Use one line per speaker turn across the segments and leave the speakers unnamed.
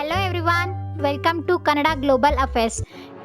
Hello everyone welcome to Kannada global affairs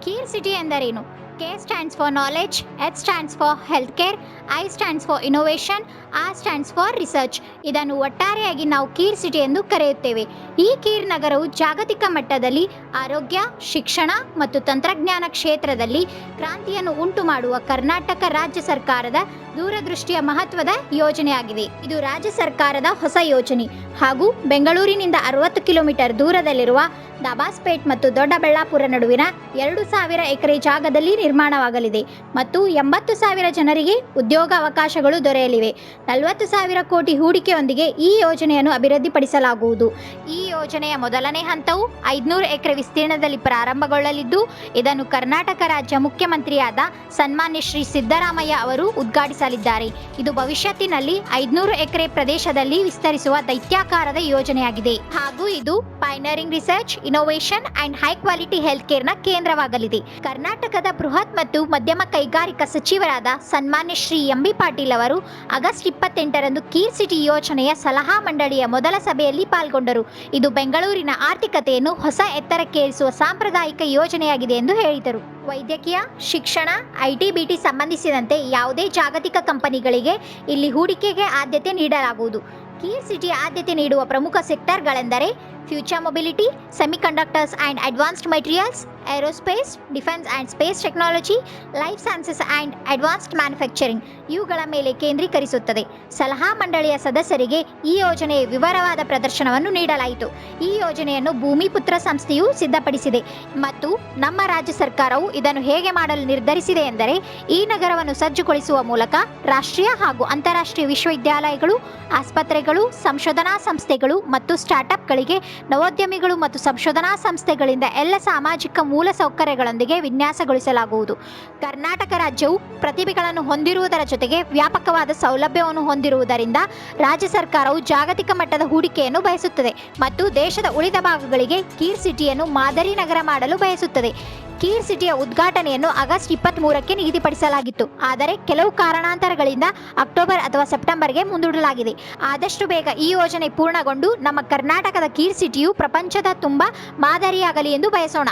KHIR city ಎಂದರೇನು? K stands for knowledge H stands for health care I stands for innovation R stands for research ಇದನ್ನು ಒಟ್ಟಾರೆಯಾಗಿ ನಾವು ಕೀರ್ city ಎಂದು ಕರೆಯುತ್ತೇವೆ. ಈ ಕೀರ್ ನಗರವು ಜಾಗತಿಕ ಮಟ್ಟದಲ್ಲಿ ಆರೋಗ್ಯ, ಶಿಕ್ಷಣ ಮತ್ತು ತಂತ್ರಜ್ಞಾನ ಕ್ಷೇತ್ರದಲ್ಲಿ ಕ್ರಾಂತಿಯನ್ನು ಉಂಟು ಮಾಡುವ ಕರ್ನಾಟಕ ರಾಜ್ಯ ಸರ್ಕಾರದ ದೂರದೃಷ್ಟಿಯ ಮಹತ್ವದ ಯೋಜನೆಯಾಗಿದೆ. ಇದು ರಾಜ್ಯ ಸರ್ಕಾರದ ಹೊಸ ಯೋಜನೆ. ಹಾಗೂ ಬೆಂಗಳೂರಿನಿಂದ ಅರವತ್ತು ಕಿಲೋಮೀಟರ್ ದೂರದಲ್ಲಿರುವ ದಬಾಸ್ಪೇಟ್ ಮತ್ತು ದೊಡ್ಡಬಳ್ಳಾಪುರ ನಡುವಿನ ಎರಡು ಸಾವಿರ ಎಕರೆ ಜಾಗದಲ್ಲಿ ನಿರ್ಮಾಣವಾಗಲಿದೆ. ಮತ್ತು ಎಂಬತ್ತು ಸಾವಿರ ಜನರಿಗೆ ಉದ್ಯೋಗ ಅವಕಾಶಗಳು ದೊರೆಯಲಿವೆ. ನಲವತ್ತು ಸಾವಿರ ಕೋಟಿ ಹೂಡಿಕೆಯೊಂದಿಗೆ ಈ ಯೋಜನೆಯನ್ನು ಅಭಿವೃದ್ಧಿಪಡಿಸಲಾಗುವುದು. ಈ ಯೋಜನೆಯ ಮೊದಲನೇ ಹಂತವು ಐದುನೂರು ಎಕರೆ ವಿಸ್ತೀರ್ಣದಲ್ಲಿ ಪ್ರಾರಂಭಗೊಳ್ಳಲಿದ್ದು, ಇದನ್ನು ಕರ್ನಾಟಕ ರಾಜ್ಯ ಮುಖ್ಯಮಂತ್ರಿಯಾದ ಸನ್ಮಾನ್ಯ ಶ್ರೀ ಸಿದ್ದರಾಮಯ್ಯ ಅವರು ಉದ್ಘಾಟಿಸಲಿದ್ದಾರೆ. ಇದು ಭವಿಷ್ಯತ್ತಿನಲ್ಲಿ ಐದುನೂರು ಎಕರೆ ಪ್ರದೇಶದಲ್ಲಿ ವಿಸ್ತರಿಸುವ ದೈತ್ಯಾಕಾರದ ಯೋಜನೆಯಾಗಿದೆ. ಹಾಗೂ ಇದು pioneering research innovation and high quality health ಕೇರ್ನ ಕೇಂದ್ರವಾಗಲಿದೆ. ಕರ್ನಾಟಕದ ಬೃಹತ್ ಮತ್ತು ಮಧ್ಯಮ ಕೈಗಾರಿಕಾ ಸಚಿವರಾದ ಸನ್ಮಾನ್ಯ ಶ್ರೀ ಎಂ ಬಿ ಪಾಟೀಲ್ ಅವರು ಆಗಸ್ಟ್ ಇಪ್ಪತ್ತೆಂಟರಂದು ಕೀರ್ ಸಿಟಿ ಯೋಜನೆಯ ಸಲಹಾ ಮಂಡಳಿಯ ಮೊದಲ ಸಭೆಯಲ್ಲಿ ಪಾಲ್ಗೊಂಡರು. ಇದು ಬೆಂಗಳೂರಿನ ಆರ್ಥಿಕತೆಯನ್ನು ಹೊಸ ಎತ್ತರಕ್ಕೇರಿಸುವ ಸಾಂಪ್ರದಾಯಿಕ ಯೋಜನೆಯಾಗಿದೆ ಎಂದು ಹೇಳಿದರು. ವೈದ್ಯಕೀಯ, ಶಿಕ್ಷಣ ಐಟಿ ಬಿಟಿ ಸಂಬಂಧಿಸಿದಂತೆ ಯಾವುದೇ ಜಾಗತಿಕ ಕಂಪನಿಗಳಿಗೆ ಇಲ್ಲಿ ಹೂಡಿಕೆಗೆ ಆದ್ಯತೆ ನೀಡಲಾಗುವುದು. ಕಿಎಸ್ಸಿಟಿ ಸಿಟಿ ಆದ್ಯತೆ ನೀಡುವ ಪ್ರಮುಖ ಸೆಕ್ಟರ್ಗಳೆಂದರೆ future mobility semiconductors and advanced materials aerospace defence and space technology life sciences and advanced manufacturing ಇವುಗಳ ಮೇಲೆ ಕೇಂದ್ರೀಕರಿಸುತ್ತದೆ. ಸಲಹಾ ಮಂಡಳಿಯ ಸದಸ್ಯರಿಗೆ ಈ ಯೋಜನೆಯ ವಿವರವಾದ ಪ್ರದರ್ಶನವನ್ನು ನೀಡಲಾಯಿತು. ಈ ಯೋಜನೆಯನ್ನು ಭೂಮಿಪುತ್ರ ಸಂಸ್ಥೆಯು ಸಿದ್ಧಪಡಿಸಿದೆ. ಮತ್ತು ನಮ್ಮ ರಾಜ್ಯ ಸರ್ಕಾರವು ಇದನ್ನು ಹೇಗೆ ಮಾಡಲು ನಿರ್ಧರಿಸಿದೆ ಎಂದರೆ, ಈ ನಗರವನ್ನು ಸಜ್ಜುಗೊಳಿಸುವ ಮೂಲಕ ರಾಷ್ಟ್ರೀಯ ಹಾಗೂ ಅಂತಾರಾಷ್ಟ್ರೀಯ ವಿಶ್ವವಿದ್ಯಾಲಯಗಳು, ಆಸ್ಪತ್ರೆಗಳು, ಸಂಶೋಧನಾ ಸಂಸ್ಥೆಗಳು ಮತ್ತು ಸ್ಟಾರ್ಟ್ಅಪ್ಗಳಿಗೆ ನವೋದ್ಯಮಿಗಳು ಮತ್ತು ಸಂಶೋಧನಾ ಸಂಸ್ಥೆಗಳಿಂದ ಎಲ್ಲ ಸಾಮಾಜಿಕ ಮೂಲ ಸೌಕರ್ಯಗಳೊಂದಿಗೆ ವಿನ್ಯಾಸಗೊಳಿಸಲಾಗುವುದು. ಕರ್ನಾಟಕ ರಾಜ್ಯವು ಪ್ರತಿಭೆಗಳನ್ನು ಹೊಂದಿರುವುದರ ಜೊತೆಗೆ ವ್ಯಾಪಕವಾದ ಸೌಲಭ್ಯವನ್ನು ಹೊಂದಿರುವುದರಿಂದ ರಾಜ್ಯ ಸರ್ಕಾರವು ಜಾಗತಿಕ ಮಟ್ಟದ ಹೂಡಿಕೆಯನ್ನು ಬಯಸುತ್ತದೆ ಮತ್ತು ದೇಶದ ಉಳಿದ ಭಾಗಗಳಿಗೆ ಕೀರ್ ಸಿಟಿಯನ್ನು ಮಾದರಿ ನಗರ ಮಾಡಲು ಬಯಸುತ್ತದೆ. ಕೀರ್ ಸಿಟಿಯ ಉದ್ಘಾಟನೆಯನ್ನು ಆಗಸ್ಟ್ ಇಪ್ಪತ್ತ್ ಮೂರಕ್ಕೆ ನಿಗದಿಪಡಿಸಲಾಗಿತ್ತು. ಆದರೆ ಕೆಲವು ಕಾರಣಾಂತರಗಳಿಂದ ಅಕ್ಟೋಬರ್ ಅಥವಾ ಸೆಪ್ಟೆಂಬರ್ಗೆ ಮುಂದೂಡಲಾಗಿದೆ. ಆದಷ್ಟು ಬೇಗ ಈ ಯೋಜನೆ ಪೂರ್ಣಗೊಂಡು ನಮ್ಮ ಕರ್ನಾಟಕದ ಕೀರ್ ಸಿಟಿಯು ಪ್ರಪಂಚದ ತುಂಬ ಮಾದರಿಯಾಗಲಿ ಎಂದು ಬಯಸೋಣ.